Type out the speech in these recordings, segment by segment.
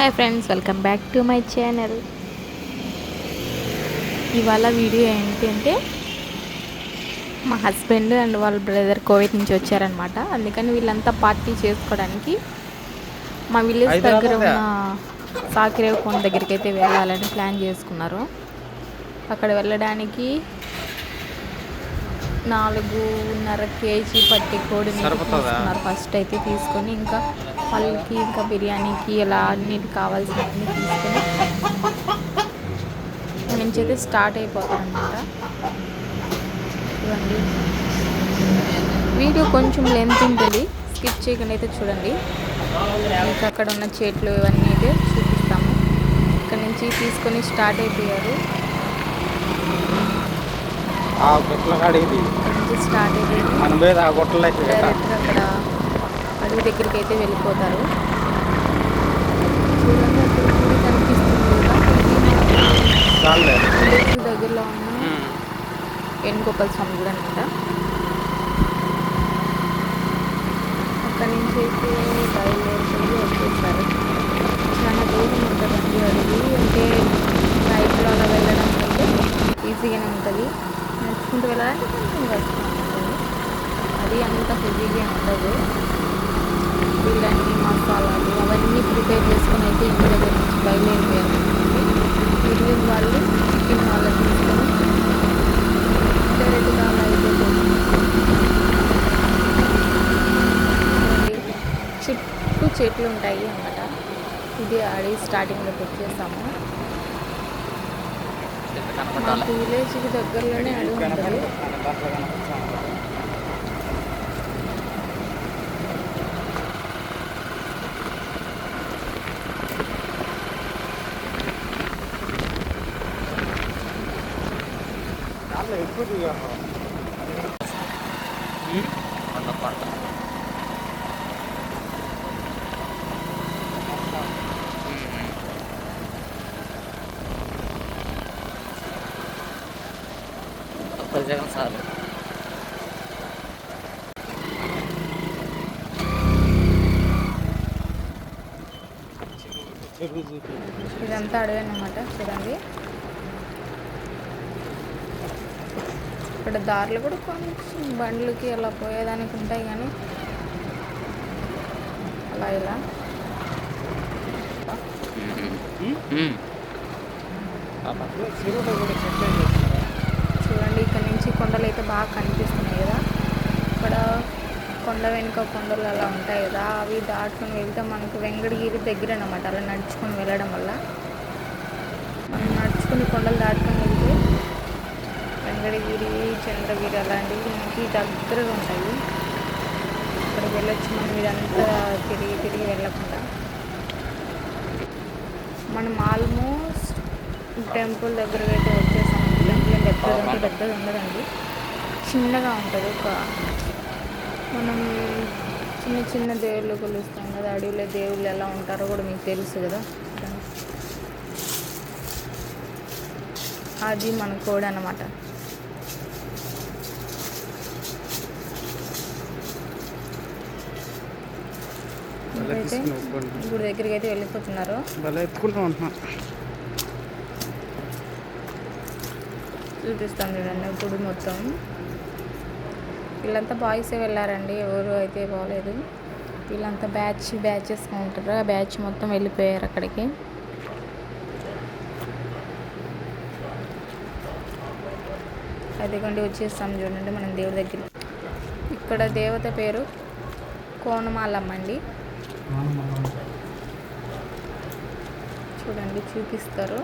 Hi friends welcome back to my channel ఇవాళ video ఏంటి అంటే మా హస్బెండ్ అండ్ వాళ్ళ బ్రదర్ కోవిడ్ నుంచి వచ్చారనమాట అందుకని వీళ్ళంతా పార్టీ చేసుకోవడానికి మా విలేజ్ దగ్గర ఉన్న సాకిరేవ్ కొండ దగ్గరికి అయితే వెళ్ళాలని ప్లాన్ చేసుకున్నారు. అక్కడ వెళ్ళడానికి నాలుగున్నర కేజీ పట్టి కోడి? తీసుకున్నారు. ఫస్ట్ అయితే తీసుకొని ఇంకా వాళ్ళకి ఇంకా బిర్యానీకి ఇలా అన్నిటి కావాల్సినవన్నీ తీసుకొని ఇక్కడ నుంచి అయితే స్టార్ట్ అయిపోతాం అనమాట చూడండి వీడియో కొంచెం లెంత్ ఉంటుంది. స్కిప్ చేయకుండా అయితే చూడండి. మీకు అక్కడ ఉన్న చెట్లు ఇవన్నీ అయితే చూపిస్తాము. ఇక్కడ నుంచి తీసుకొని స్టార్ట్ అయిపోయారు. స్టార్ట్ అయిపోయి మన మీద ఆ గుట్టలు అయితే కదా డైరెక్ట్గా అక్కడ అడవి దగ్గరికి అయితే వెళ్ళిపోతారు. చూడండి అక్కడ గుడి కనిపిస్తుంది దగ్గరలో ఉన్న వేణుగోపాల స్వామి గుడి అనమాట అక్కడి నుంచి అయితే బయలుదేరిపోయి వచ్చేస్తారు. చాలా దూరం ఉంటుందండి అడవి అంటే బైక్లో అలా వెళ్ళడం అయితే ఈజీగానే ఉంటుంది. నడుచుకుంటూ వెళ్ళాలంటే కొంచెం కష్టం ఉంటుంది అది అంత హెవీగా ఉండదు. బిర్యానీ మసాలాలు అవన్నీ ప్రిపేర్ చేసుకొని అయితే ఇంటి దగ్గర నుంచి బయలుదేరిపోయారు. విలేజ్ వాళ్ళు చికెన్ వాళ్ళని తీసుకొని డైరెక్ట్గా అలా అయిపోతుంది చుట్టూ చెట్లు ఉంటాయి అన్నమాట. ఇది అడవి స్టార్టింగ్లోకి వచ్చేసాము. మాకు విలేజ్కి దగ్గరలోనే అడవి ఉంటుంది. ఎక్కువ దిగాను జగన్ సార్ చెరువు చూపి ఇదంతా అడవి అన్నమాట చూడండి ఇక్కడ దారులు కూడా కొంచెం బండ్లకి అలా పోయేదానికి ఉంటాయి కానీ అలా ఇలా. చూడండి ఇక్కడ నుంచి కొండలు అయితే బాగా కనిపిస్తున్నాయి కదా. ఇక్కడ కొండ వెనుక కొండలు అలా ఉంటాయి కదా. అవి దాటుకొని వెళ్తే మనకు వెంకటగిరి దగ్గర అనమాట అలా నడుచుకొని వెళ్ళడం వల్ల. మనం నడుచుకుని కొండలు దాటుకొని వెళ్తే వెంకటగిరి చంద్రగిరి అలాంటివి మనకి దగ్గరగా ఉంటాయి. ఇక్కడ వెళ్ళొచ్చు మనం ఇదంతా తిరిగి తిరిగి వెళ్ళకుండా. మనం ఆల్మోస్ట్ టెంపుల్ దగ్గరకు అయితే వచ్చేసాం. టెంపుల్ ఏం పెద్దది పెద్దది ఉండదండి. చిన్నగా ఉంటుంది ఒక మనం చిన్న చిన్న దేవుళ్ళు కొలుస్తాం కదా అడవిలో దేవుళ్ళు ఎలా ఉంటారో కూడా మీకు తెలుసు కదా. అది మన కోడ్ అన్నమాట బండి. గుడి దగ్గరికి అయితే వెళ్ళిపోతున్నారు. భలే ఎత్తుకుంటాం అంటున్నా. చూపిస్తాం చూడండి గుడి మొత్తం. వీళ్ళంతా బాయ్సే వెళ్ళారండి ఎవరు అయితే పోలేదు. వీళ్ళంతా బ్యాచ్ బ్యాచెస్ ఉంటారు. ఆ బ్యాచ్ మొత్తం వెళ్ళిపోయారు అక్కడికి. అదిగోండి వచ్చేస్తాం చూడండి మనం దేవుడి దగ్గర ఇక్కడ దేవత పేరు కోనమాలమ్మ అండి. చూడండి చూపిస్తారు.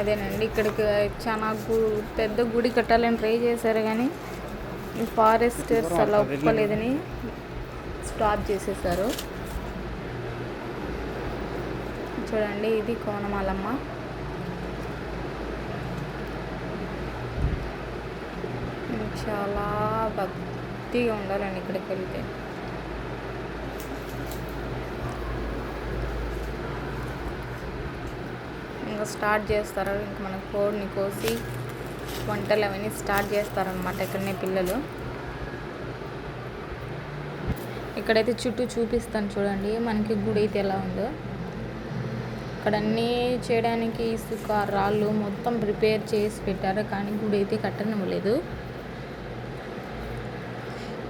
అదేనండి ఇక్కడికి చాలా గు పెద్ద గుడి కట్టాలని ట్రై చేశారు కానీ ఫారెస్టర్స్ అలా ఒప్పలేదని స్టాప్ చేసేసారు. చూడండి ఇది కోనమాలమ్మ. చాలా భక్తిగా ఉండాలండి ఇక్కడికి వెళ్తే. ఇంకా స్టార్ట్ చేస్తారు. ఇంకా మన కోడిని కోసి వంటలు అవన్నీ స్టార్ట్ చేస్తారనమాట ఇక్కడనే పిల్లలు. ఇక్కడైతే చుట్టూ చూపిస్తాను చూడండి. మనకి గుడి అయితే ఎలా ఉందో. ఇక్కడ అన్నీ చేయడానికి ఇసుక రాళ్ళు మొత్తం ప్రిపేర్ చేసి పెట్టారు. కానీ గుడి అయితే కట్టనివ్వలేదు.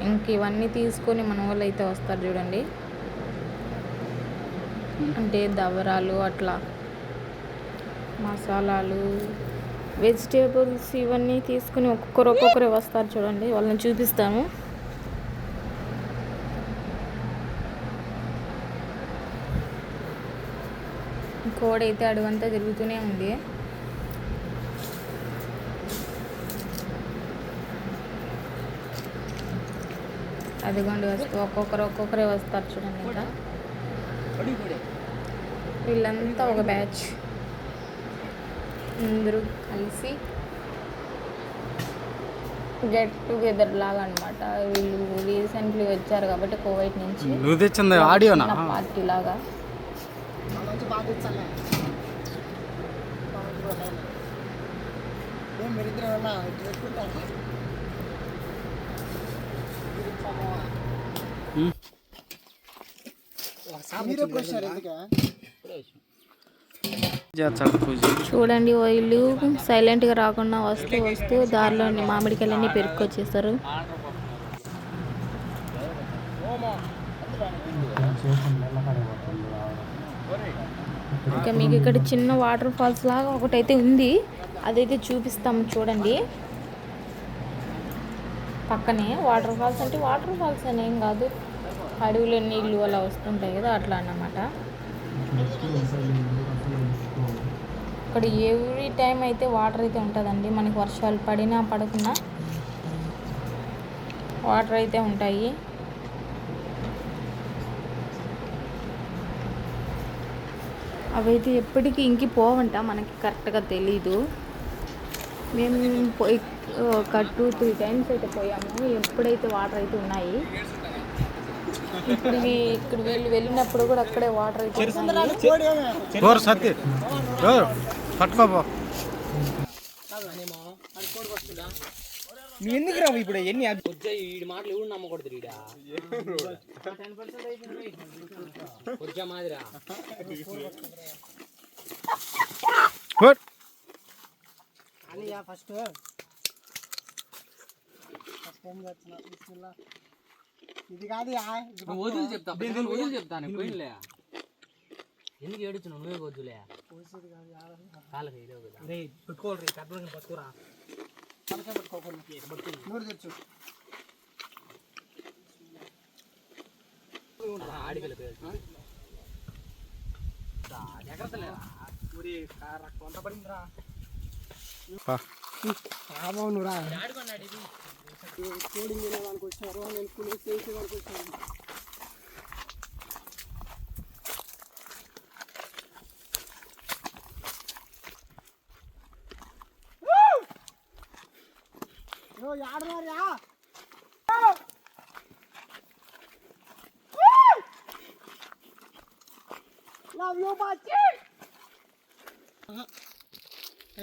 ఇంక ఇవన్నీ తీసుకొని మన వాళ్ళు అయితే వస్తారు చూడండి. అంటే దవరాలు అట్లా. మసాలాలు వెజిటేబుల్స్ ఇవన్నీ తీసుకుని ఒక్కొక్కరు ఒక్కొక్కరే వస్తారు చూడండి. వాళ్ళని చూపిస్తాము కోడైతే అయితే అడుగంతా తిరుగుతూనే ఉంది. అదిగోండి వస్తూ ఒక్కొక్కరు ఒక్కొక్కరే వస్తారు చూడండి ఇంకా. వీళ్ళంతా ఒక బ్యాచ్ అందరూ కలిసి గెట్ టుగెదర్ లాగా అనమాట వీళ్ళు రీసెంట్లీ వచ్చారు కాబట్టి కోవైట్ నుంచి. నువ్వు తెచ్చింది ఆడియోనా? పార్టీ లాగా. ఉమ్. చేస్తాడు పూజ చూడండి వీళ్ళు సైలెంట్గా రాకుండా వస్తూ వస్తూ దారిలో మామిడికాయలన్నీ పెరుక్కొచ్చేస్తారు. ఇంకా మీకు ఇక్కడ చిన్న వాటర్ ఫాల్స్ లాగా ఒకటైతే ఉంది. అదైతే చూపిస్తాం చూడండి. పక్కనే వాటర్ ఫాల్స్ అంటే వాటర్ ఫాల్స్ అని ఏం కాదు. అడవిలో నీళ్ళు అలా వస్తుంటాయి కదా అట్లా అన్నమాట. ఇక్కడ ఎవ్రీ టైం అయితే వాటర్ అయితే ఉంటుందండి. మనకి వర్షాలు పడినా పడకున్నా వాటర్ అయితే ఉంటాయి. అవైతే ఎప్పటికీ ఇంకి పోవంట మనకి కరెక్ట్గా తెలీదు. మేము పోయి ఒక టూ త్రీ టైమ్స్ అయితే పోయాము. ఎప్పుడైతే వాటర్ అయితే ఉన్నాయి. ఇప్పుడు ఇక్కడ వెళ్ళి వెళ్ళినప్పుడు కూడా అక్కడే వాటర్ అయితే పట్టుకోపో ఎందుకు రావు ఇప్పుడు ఎన్ని ఈ మాటలు ఎవరు నమ్మకూడదు ఈడ? వచ్చే మాదిరా? ఫస్ట్. ఇది కాదు వదులు చెప్తా వదులు చెప్తాను పోయినలే ఎందుకు ఏడుచున్నావు నువ్వే వద్దులే కాళ్ళకి ఇదే కదా పెట్టుకోవాలి పెద్దగా పట్టుకురా నూరు తెచ్చు ఆడికల పేరు వంట పడిందిరా పా. రాబోనురా కోడింగ్ వాళ్ళకి వచ్చారు నేను స్కూల్ చేసే వాళ్ళకి వచ్చాను లవ్ యూ బాచి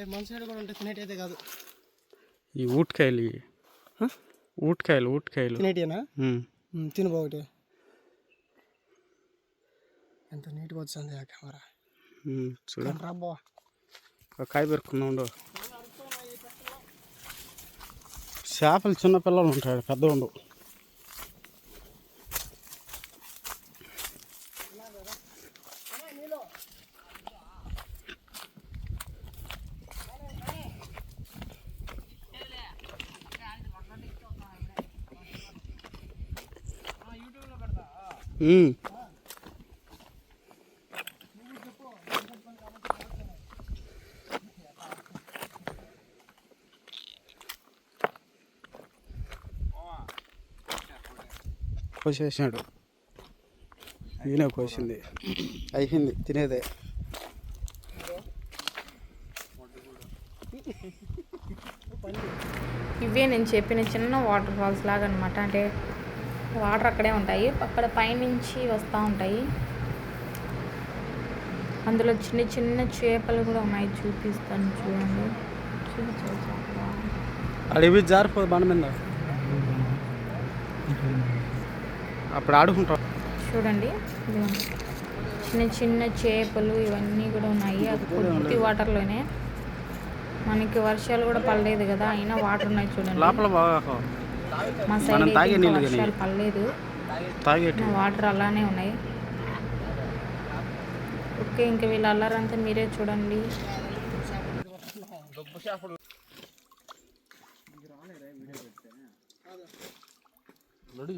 మనసు కూడా ఉంటే తినేటైతే కాదు. ఈ ఊటకాయలు. ఊటకాయలు ఊటకాయలు. తినేటియేనా? ఉమ్. తిను బాగుంటే ఎంత నీట్గా వచ్చింది ఆ కెమెరా. ఉమ్, చూడు. రాబో ఒక కాయ పెరుకుందాం ఉండు. చేపలు చిన్న పిల్లలు ఉంటాడు పెద్ద ఉండు కోసేసినాడు ఈయన కోసింది. అయిపోయింది తినేదే. ఇవే నేను చెప్పిన చిన్న వాటర్ ఫాల్స్ లాగా అనమాట అంటే వాటర్ అక్కడే ఉంటాయి అక్కడ పైనుంచి వస్తూ ఉంటాయి. అందులో చిన్న చిన్న చేపలు కూడా ఉన్నాయి చూపిస్తాను చూడండి. చేపలు. అడివి జారిపోదు బండ మీద. అప్పుడు ఆడుకుంటాం. చూడండి. చిన్న చిన్న చేపలు ఇవన్నీ కూడా ఉన్నాయి. అది కొద్ది వాటర్లోనే. మనకి వర్షాలు కూడా పడలేదు కదా అయినా వాటర్ ఉన్నాయి చూడండి. లోపల బాగా మా మనం సైడ్ వర్షాలు పడలేదు. తాగేటి. వాటర్ అలానే ఉన్నాయి. ఓకే ఇంకా వీళ్ళ అల్లరంతా మీరే చూడండి. లొడుగు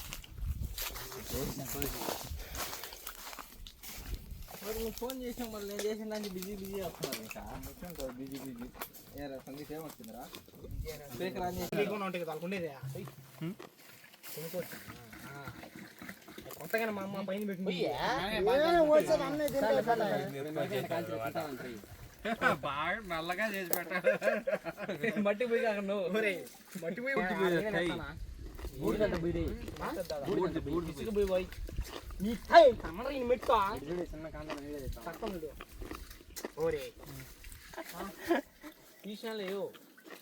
కదా ఫోన్ చేసాం మళ్ళీ నేను చేసిన దానికి బిజీ బిజీ వస్తున్నారు ఇంకా. బిజీ బిజీ ఏరా సంగీత్ ఏమొచ్చిందిరా స్పీకర్ ఆన్ చేసి ఉంటాయి కదా కొత్తగా మా అమ్మ పైన పెట్టింది బాగా నల్లగా చేసి పెట్టారు మట్టి పోయి కాక నువ్వు మట్టి పోయి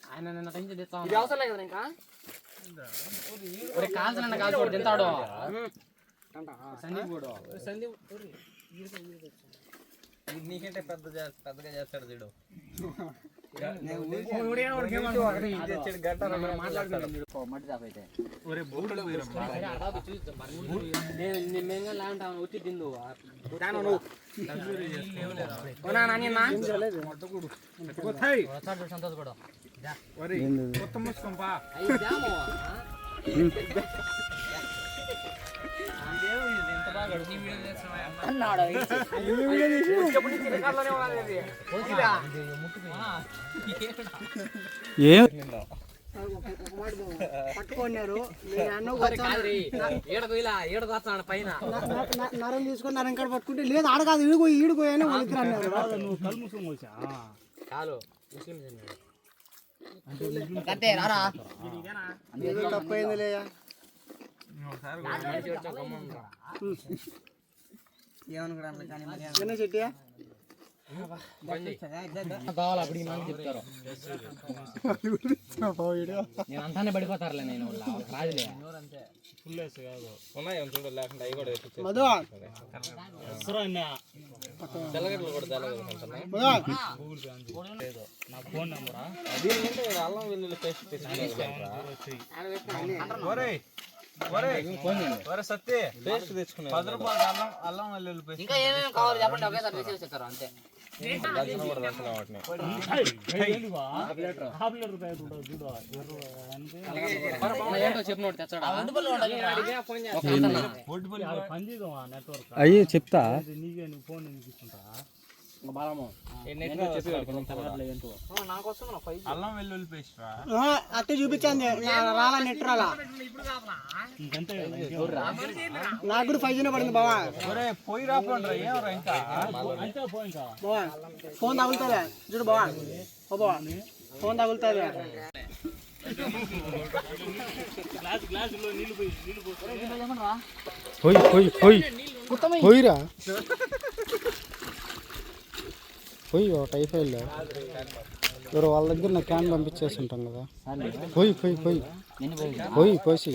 ఆయన నిన్న కంచి తెస్తా ఇది అవసరం లేదు కదా ఇంకా? ఒరే కాల్సిన కాల్చోడు తింటాడు. సందీప్ కూడా. సందీప్ నీకంటే పెద్ద పెద్దగా చేస్తాడు చూడు మట్టి వచ్చి తిందు సంతోష కూడా కొత్త ముసుకుంపా ఏం? పట్టుకున్నారు. నేను అన్న ఏడకు ఇలా ఏడకు వస్తాడు పైన. నరం తీసుకొని నరం కాడ పట్టుకుంటే లేదు ఆడ కాదు ఈడుకో ఈడుకో అని వాళ్ళిద్దరు అన్నారు. చాలు ముస్లిం ఏదో తప్పైంది లేదా ఏమనుకున్నా చెట్టి కావాలి అప్పుడు ఈ మంది చెప్తారు. నేను అంతానే పడిపోతారులే నేను మధు. అల్లం వెల్లుల్లి పేస్ట్ పేస్ట్ తెచ్చుకున్నాను పది రూపాయలు అల్లం అల్లం వెల్లుల్లి పేస్ట్. ఇంకా ఏమేమి కావాలి చెప్పండి ఒకేసారి వేసేసి ఇస్తారు అంతే. కూడా తెస్తున్నాం వాటిని. ఏంటో చెప్పిన తెచ్చాడా చెప్తా అల్లం వెల్లుల్లి పేస్ట్ అట్టే చూపించండి రాలా నెట్ రాలా? నాకు కూడా ఫైవ్ జీనే పడింది బావా. ఒరే పోయి రాపోండి ఏం రా ఇంకా? బావా ఫోన్ తగులుతుందా చూడు బావా. ఓ బావా ఫోన్ తగులుతుంది పోయి పోయి. పోయి పోయిరా. పోయి ఒక టైఫాయిడ్లో ఎవరు వాళ్ళ దగ్గర నా క్యాన్ పంపించేసి ఉంటాం కదా. పోయి పోయి పోయి. పోయి పోసి.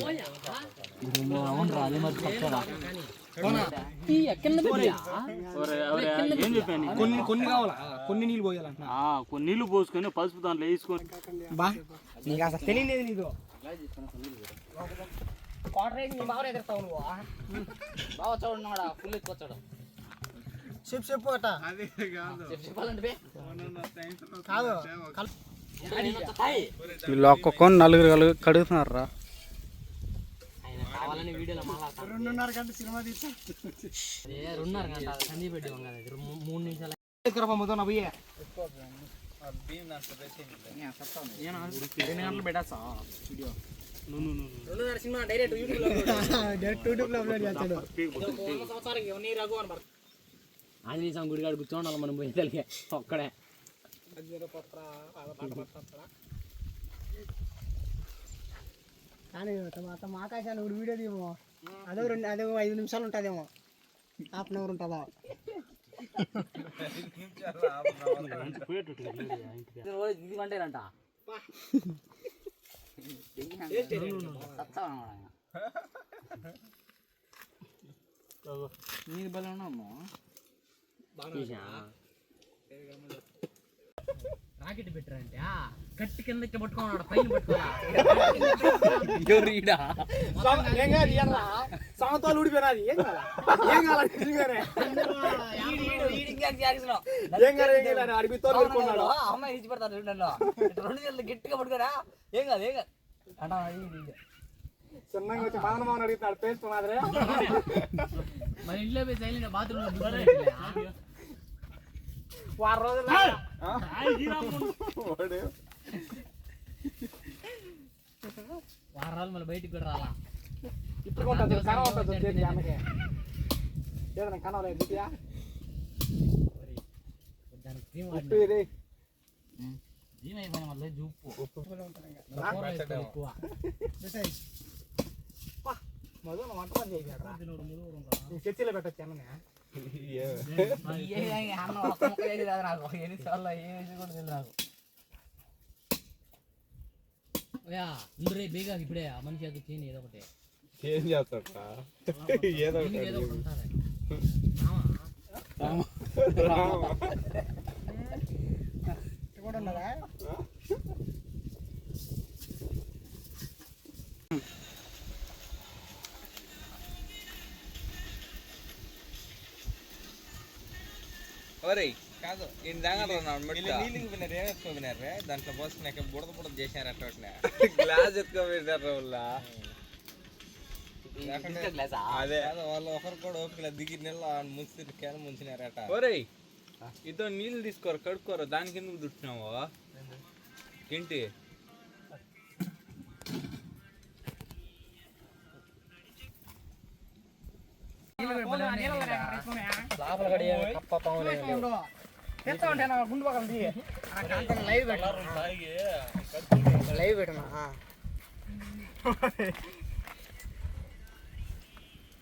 కొన్ని కొన్ని కావాలా? కొన్ని నీళ్ళు పోయాలంట కొన్ని నీళ్ళు పోసుకొని పసుపు దాంట్లో వేసుకొని. బా. నీకు అసలు తెలియలేదు నీకు. బాగా ఎదురుతావు నువ్వు బాగా చూడు ఫుల్ ఎత్తుకొచ్చాడు. చెప్పు చెప్పు అట. కాదు. వీళ్ళు ఒక్కొక్కని నలుగురు కలుగు కడుగుతున్నారు రా ఆయన కావాలని వీడియోలో మాట్లాడతాను. రెండున్నర గంట సినిమా రెండున్నర గంట సందీప్ మూడు నిమిషాలు. నా పోయే గంటలు వీడియో డైరెక్ట్ యూట్యూబ్ డైరెక్ట్ యూట్యూబ్లో అప్లోడ్ చేస్తాడు ఆంజనేయ స్వామి గుడి కాడ కూర్చోండి మనం పోయి తెలియ ఒక్కడే. కానీ తమ ఆకాశాన్ని ఒకటి వీడియో తీయమో. అదో రెండు అదో ఐదు నిమిషాలు ఉంటుందేమో. హాఫ్ అన్ అవర్ ఉంటుందా? ఇది వంటేరంట నీకు బలం ఉన్నాము రాకెట్ పెట్టారంటే కట్టి కింద ఇట్ట పట్టుకున్నాడు పైన పట్టుకోవాలి ఈడా ఏం కాదు ఎర్రా సంవత్సరాలు ఊడిపోయినది ఏం కాదా ఏం కావాలి నిజంగానే. ఏం కాదు ఏం కాదు అడిగి తోలు పెట్టుకున్నాడు అమ్మాయి ఇచ్చి పెడతారు రెండు రెండు చేతులు గట్టిగా పట్టుకోరా ఏం కాదు ఏం కాదు అంటా ఇది, ఇది. చిన్నగా వచ్చి మదన మోహన్ అడుగుతున్నాడు పేస్ట్ మాదిరే మన ఇంట్లో పోయి సైలెంట్ బాత్రూమ్ వారం రోజులు వారాలు మళ్ళీ బయటికి కూడా రాలా ఇప్పుడు ఉంటుంది కన ఉంటుంది చేతి అన్నకే ఏదైనా కనవలేదు దివ్యా దానికి క్రీమ్ ఉప్పు ఇది క్రీమ్ అయిపోయిన మళ్ళీ జూపు ఎక్కువ మధు నువ్వు వంట పని చేయగలరా నువ్వు చర్చిలో పెట్టచ్చు అన్ననే ఏ అన్నం ఒక్క ముక్క చేసి రాదు నాకు ఎన్నిసార్లు ఏ వేసి కూడా తెలియదు నాకు యా ఇంద్రే బేగా ఇప్పుడే ఆ మనిషి అది చేయని ఏదో ఒకటి ఏం చేస్తాడట ఏదో ఒకటి ఉంటుంది ఇది కూడా ఉన్నదా ఒరేయ్ కాదు. ఈయన నీళ్ళకి పోయినారు ఏం ఎత్తుకోపోయినారు దాంట్లో పోసుకున్నాక బుడద బుడద చేశారు అట్లా గ్లాస్ ఎత్తుకోపోయినారు వాళ్ళ అదే. వాళ్ళు ఒకరు కూడా ఓపిక దిగి నీళ్ళ ముంచి కేన ముంచినారట. ఒరేయ్ ఇదో నీళ్ళు తీసుకోరు కడుక్కోరు. దానికి ఎందుకు దుట్టినావు? ఏంటి? లోపల కడి కప్ప లేవు. తెస్తా ఉంటే నా గుండు పక్కన దిగి. లైవ్ పెట్టినా లైవ్ పెట్టినా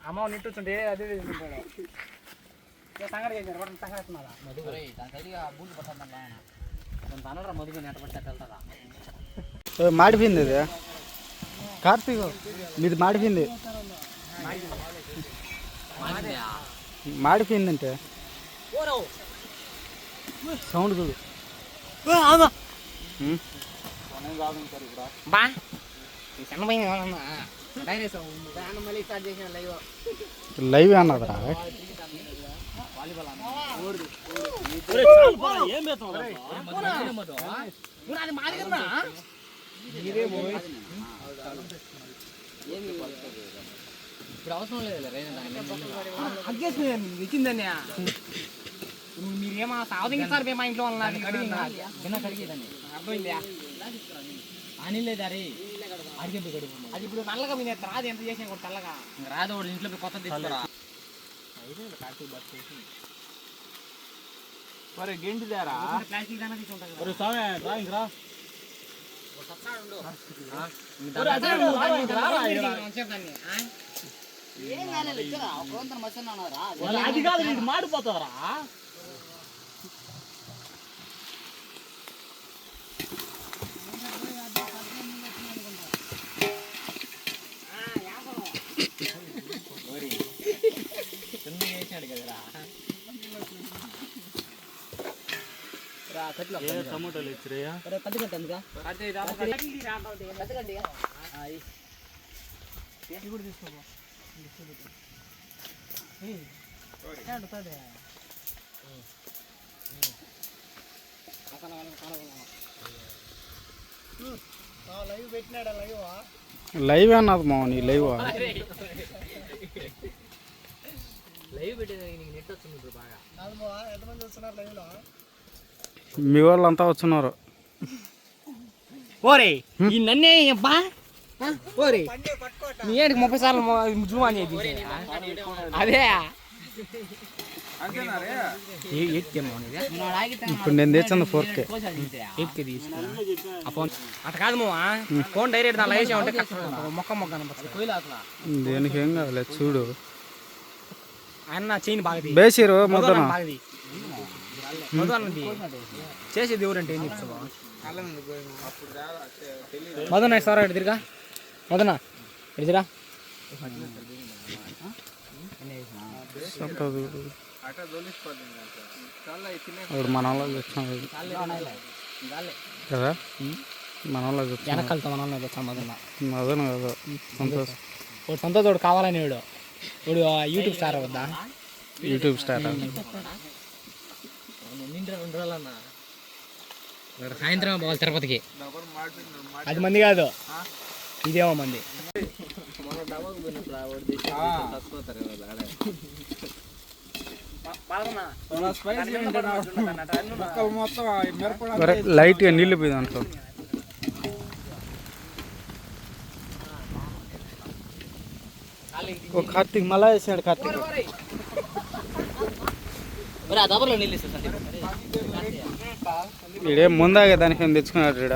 అమ్మ నిట్టుతుంటే అదే సంగతి చేశారు వాటిని సంగతి వేస్తున్నారా మధు బూట్లు కొంత అనరా మధుగా వెళ్తారా? మాడిపోయింది ఇది. కార్తీక్ మీది మాడిపోయింది మాడిపోయిందంటే? సౌండ్ చూడు? బా. లైవ్ లైవ్ అన్నదిరా కదా ఇప్పుడు అవసరం లేదు అగ్గేసి ఇచ్చిందని. మీరేమో సావదించారు మేము మా ఇంట్లో కడిగేదాన్ని. అర్థమైందా? ఆ నీళ్ళే దారి అడిగే అది ఇప్పుడు నల్లగా మీ రాదు ఎంత చేసినా కూడా తెల్లగా. రాదు వాడు ఇంట్లో కొత్త తీసుకురా మరి గెంటి దారా? ప్లాస్టిక్ దానా తీసుకుంటారు అది కాదు నీకు మాడిపోతుందిరా టమాటోలు ఇచ్చిరయ్యా? పెద్ద గంట ఎందుకా? పెద్ద గంట లైవ్ పెట్టినాడా లైవ్ లైవ్ అన్నది మా నీ లైవ్ లైవ్ నెట్ వచ్చింది ఇప్పుడు బాగా ఎంతమంది మీ వాళ్ళంతా వచ్చున్నారు ఓరే ఈ నన్నే బా? ఓరే. నీ ఏడికి ముప్పై సార్లు జూమ్ అని చెప్పి అదే. ఇప్పుడు నేను తెచ్చింది ఫోర్ కే అట్లా కాదు మావా. ఫోన్ డైరెక్ట్ దాని లైవ్ ఉంటే మొక్క మొక్క దేనికి ఏం కాదులే చూడు. ఆయన చైన్ బాగా. బేసిరు అన్నది చేసేది ఎవరంటే ఏం చెప్తావా మదన సార్ తిరిగా. చాలా తినే ఇప్పుడు మన వాళ్ళు తెచ్చాం కదా. మన వాళ్ళు తెచ్చాం వెనకాలతో మనం వచ్చాం మదన మదన కదా. సంతోష్. వాడు సంతోష్ వాడు కావాలని వాడు? వాడు యూట్యూబ్ స్టార్ వద్దా? యూట్యూబ్ స్టార్ సాయంత్రం పోవాలి తిరుపతికి. అది మంది కాదు. ఇదేమో మంది. ఒరే లైట్గా నీళ్ళు పోయి దాంట్లో. ఓ కార్తీక్ మళ్ళా వేసాడు కార్తీక్. ఈడేం ముందాగే దానికి తెచ్చుకున్నాడు ఈడ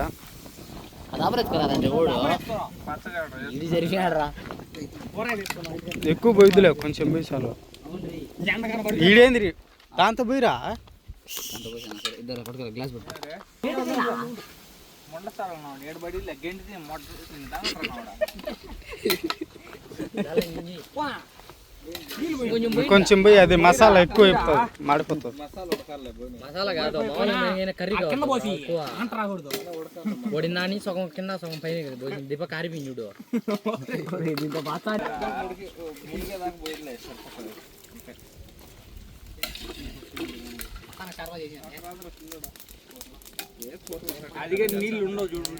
ఎక్కువ పోయిద్దులే కొంచెం పోయి చాలు. ఈడేంది రీ- దాంతో పోయిరా? ఇద్దరు పట్టుకో గ్లాస్ పట్టుకో కొంచెం పోయి అది మసాలా ఎక్కువ అయిపోతుంది మాడిపోతుంది. మసాలా కాదు కర్రీ సగం కింద సగం పైన దీప కారిపోయింది చూడు. పోయిలే సరిపోతుంది అదిగే నీళ్ళు ఉండవు చూడు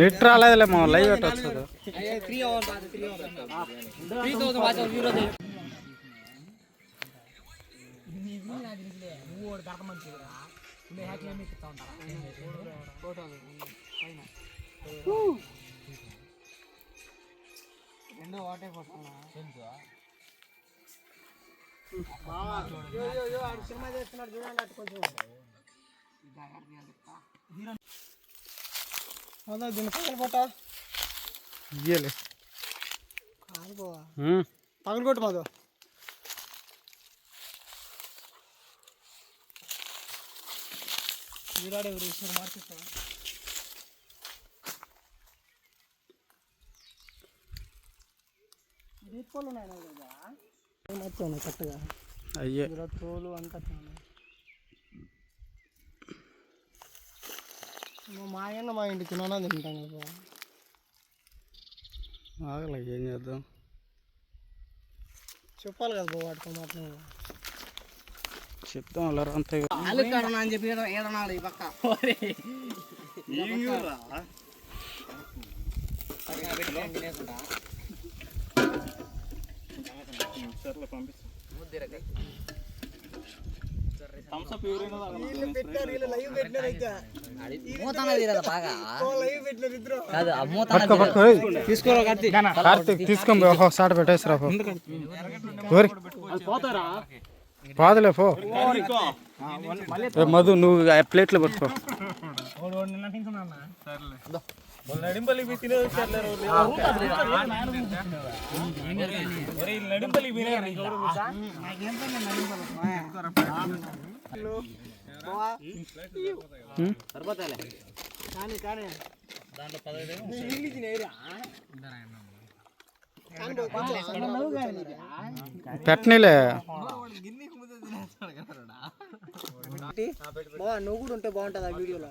నెట్ రాలేదులే మా లైవ్ అట్ వస్తుంది? దీన్ని పక్కన పోతా ఇయ్యలే కాలిపోవా ఉమ్. పగలు కొట్టు మాధు వీడాడే ఎవరు మార్చేస్తావా దీపాలు ఉన్నాయి కదా నచ్చాను కరెక్ట్గా. అయ్యే. తోలు అంతా మా ఆయన మా ఇంటి తిననా తింటాం కదా ఆగలే ఏం చేద్దాం? చెప్పాలి కదా బాబు వాటితో మాత్రం చెప్తాం అలా అంతే అని చెప్పి ఏడనాడు ఈ పక్క? కాదు మూత పట్టుకో పట్టుకో ఏయ్. కార్తీక్ తీసుకొని పెట్టేసిరా పాదులే పో మధు నువ్వు ప్లేట్లో పట్టుకో ఉమ్. కానీ కానీ ఇంగ్లీష్ నేరా పెట్టనీలే బాగా నువ్వు కూడా ఉంటే బాగుంటుంది ఆ వీడియోలో.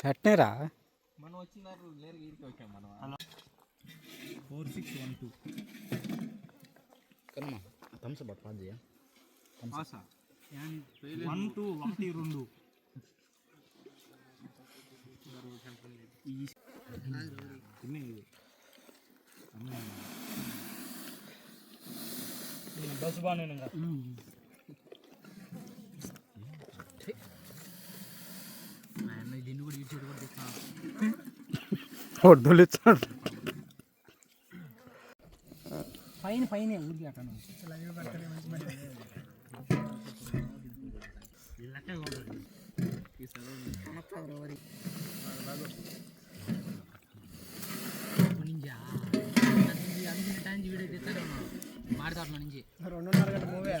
పెట్టనీరా మనం వచ్చినారు లేరు వీరికి వచ్చాం మనం. కనమ్మా థమ్స్ అప్ పాజ్ చేయ. వన్ టూ ఒకటి రెండు. బస్సు బాగానే ఇంకా దీన్ని కూడా ఇటు కూడా తెచ్చిన దొలిచాడు పైన పైన ఊరికి మాడతాడు నుంచి రెండున్నర గంట మూవీ.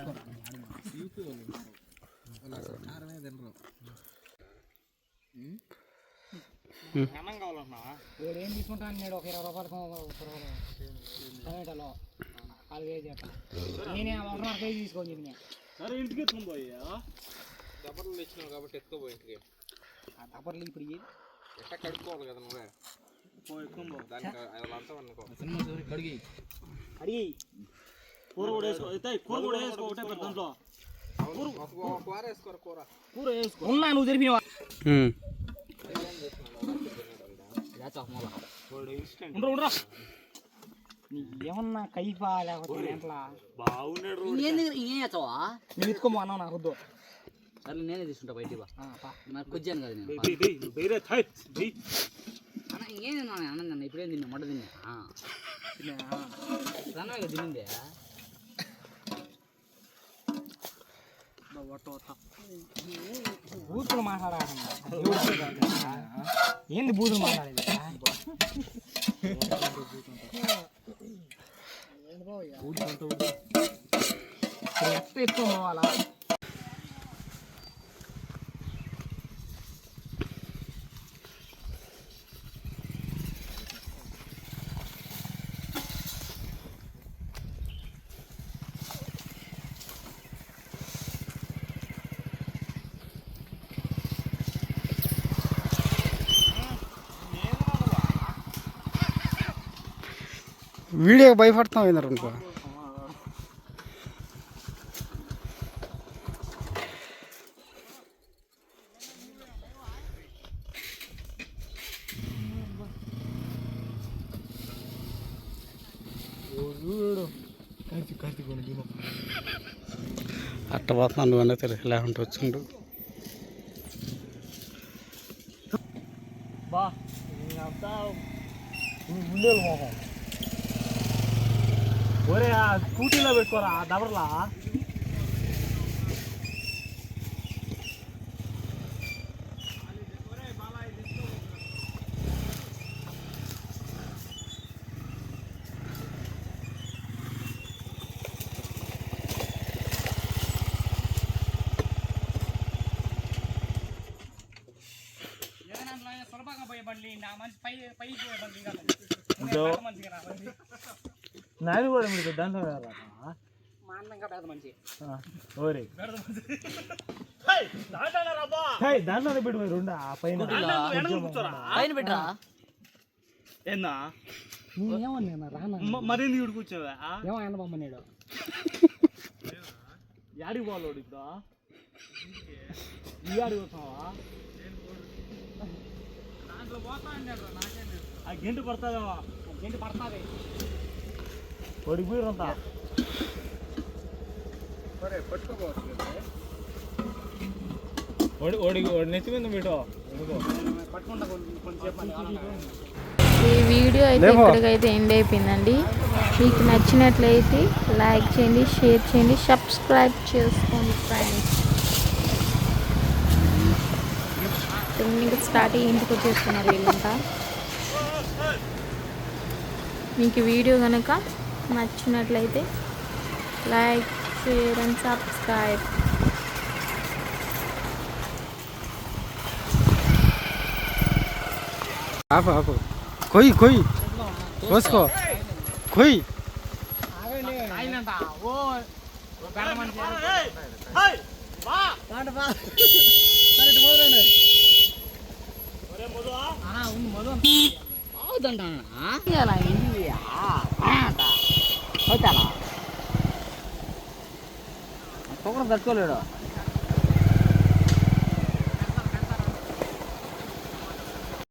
వాడు ఏం తీసుకుంటా అన్నాడు? ఒక ఇరవై రూపాయలు టమాటాలో. అది వేసి నేనే ఒకటిన్నర కేజీ తీసుకొని చెప్పిన. సరే ఇంటికి ఎత్తుకుని పోయా దెబ్బలు తెచ్చినావు కాబట్టి ఎత్తుకోబోయి ఇంటికి. ఆ దప్పర్లు ఇప్పుడు ఏ? ఎట్ట కడుక్కోవాలి కదా నువ్వే? అడిగి కూర కూడా వేసుకో. కూర కూడా వేసుకో ఒకటే దాంట్లో. ఉన్నా నువ్వు తెలిపినవా ఏమన్నా కైఫా లేకపోతే ఎంట్లా నువ్వు ఎత్తుకోమో అన్నావు నాకు వద్దు సరే నేనే తీసుకుంటా బయటికి బా నాకు కొద్దిగాను కదా నేను అన్న ఇంకేం తిన్నా అన్న నన్ను ఇప్పుడేం తిన్నా మొట్ట తిన్నా తిన్నా తినిందే బూతులు మాట్లాడాలి. ఏంది బూతులు మాట్లాడేది? ఇప్పుడు ఎత్తు పోవాలా వీడియో భయపడతాం ఏందరు అనుకో. అట్ట పోతున్నాను నువ్వు అన్నీ తెలిసి లేకుంటే వచ్చిండు. బా ఒరే ఆ స్కూటీలో పెట్టుకోరా ఆ దబర్లా నాయన కూడా మీరు దాంట్లో మా అన్న ఇంకా పెద్ద మనిషి ఓరే. దాంట్లో పెట్టు పోయి రెండు? ఆ పైన పైన పెట్టరా? ఏందా? ఏమన్నా రానా? మరి ఎందుకు కూర్చోవా? ఏమో ఆయన బొమ్మన్నాడు యాడికి పోవాలోడు ఇప్పుడు? ఈ యాడికి పోతావా ఆ గంట పడుతుందేమో గంట పడుతుంది నెత్తి మీద ఈ వీడియో అయితే ఇక్కడికైతే ఎండ్ అయిపోయిందండి. మీకు నచ్చినట్లయితే లైక్ చేయండి షేర్ చేయండి సబ్స్క్రైబ్ చేసుకోండి ఫ్రెండ్స్ ఇంకా స్టార్ట్ అయ్యి ఇంటికి వచ్చేస్తున్నారు వీళ్ళంతా. మీకు వీడియో కనుక నచ్చినట్లయితే లైక్ షేర్ అండ్ సబ్స్క్రైబ్. ఆపు ఆపు. కొయ్యి కొయ్యి. కోసుకో. కొయ్యి. ఉంది మధు. తాగుతుంటానా ఇలా ఇంటికి అవుతానా తట్టుకోలేడు